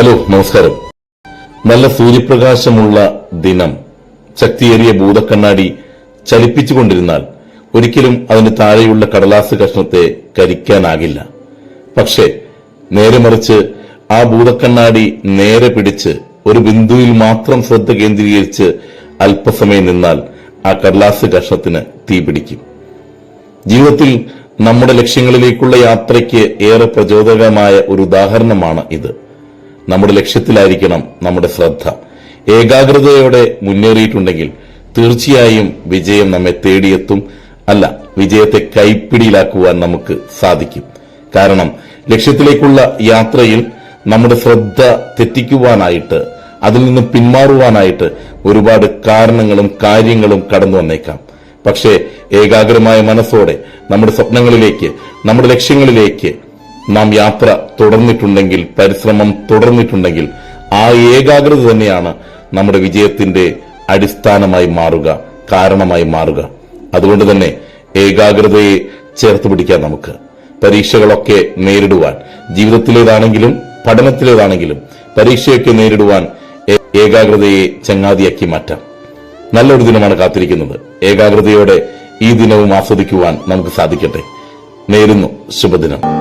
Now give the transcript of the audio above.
Hello നമസ്കാരം. നല്ല സൂര്യപ്രകാശമുള്ള ദിനം. ശക്തിയേറിയ ഭൂതക്കണ്ണാടി ചലിപ്പിച്ചുകൊണ്ടിരുന്നാൽ ഒരിക്കലും അതിന് താഴെയുള്ള കടലാസ് കഷ്ണത്തെ കരിക്കാനാകില്ല. പക്ഷേ നേരെ മറിച്ച് ആ ഭൂതക്കണ്ണാടി നേരെ പിടിച്ച് ഒരു ബിന്ദുവിൽ മാത്രം ശ്രദ്ധ കേന്ദ്രീകരിച്ച് അല്പസമയം നിന്നാൽ ആ കടലാസ് കഷ്ണത്തിന് തീ പിടിക്കും. ജീവിതത്തിൽ നമ്മുടെ ലക്ഷ്യങ്ങളിലേക്കുള്ള യാത്രയ്ക്ക് ഏറെ പ്രചോദകമായ ഒരു ഉദാഹരണമാണ് ഇത്. നമ്മുടെ ലക്ഷ്യത്തിലായിരിക്കണം നമ്മുടെ ശ്രദ്ധ. ഏകാഗ്രതയോടെ മുന്നേറിയിട്ടുണ്ടെങ്കിൽ തീർച്ചയായും വിജയം നമ്മെ തേടിയെത്തും. അല്ല വിജയത്തെ കൈപ്പിടിയിലാക്കുവാൻ നമുക്ക് സാധിക്കും. കാരണം ലക്ഷ്യത്തിലേക്കുള്ള യാത്രയിൽ നമ്മുടെ ശ്രദ്ധ തെറ്റിക്കുവാനായിട്ട് അതിൽ നിന്ന് പിന്മാറുവാനായിട്ട് ഒരുപാട് കാരണങ്ങളും കാര്യങ്ങളും കടന്നു വന്നേക്കാം. പക്ഷേ ഏകാഗ്രമായ മനസ്സോടെ നമ്മുടെ സ്വപ്നങ്ങളിലേക്ക് നമ്മുടെ ലക്ഷ്യങ്ങളിലേക്ക് നാം യാത്ര തുടർന്നിട്ടുണ്ടെങ്കിൽ പരിശ്രമം തുടർന്നിട്ടുണ്ടെങ്കിൽ ആ ഏകാഗ്രത തന്നെയാണ് നമ്മുടെ വിജയത്തിന്റെ അടിസ്ഥാനമായി മാറുക കാരണമായി മാറുക. അതുകൊണ്ട് തന്നെ ഏകാഗ്രതയെ ചേർത്ത് പിടിക്കാൻ നമുക്ക്. പരീക്ഷകളൊക്കെ നേരിടുവാൻ ജീവിതത്തിലേതാണെങ്കിലും പഠനത്തിലേതാണെങ്കിലും പരീക്ഷയൊക്കെ നേരിടുവാൻ ഏകാഗ്രതയെ ചങ്ങാതിയാക്കി മാറ്റാം. നല്ലൊരു ദിനമാണ് കാത്തിരിക്കുന്നത്. ഏകാഗ്രതയോടെ ഈ ദിനവും ആസ്വദിക്കുവാൻ നമുക്ക് സാധിക്കട്ടെ. നേരുന്നു. ശുഭദിനം.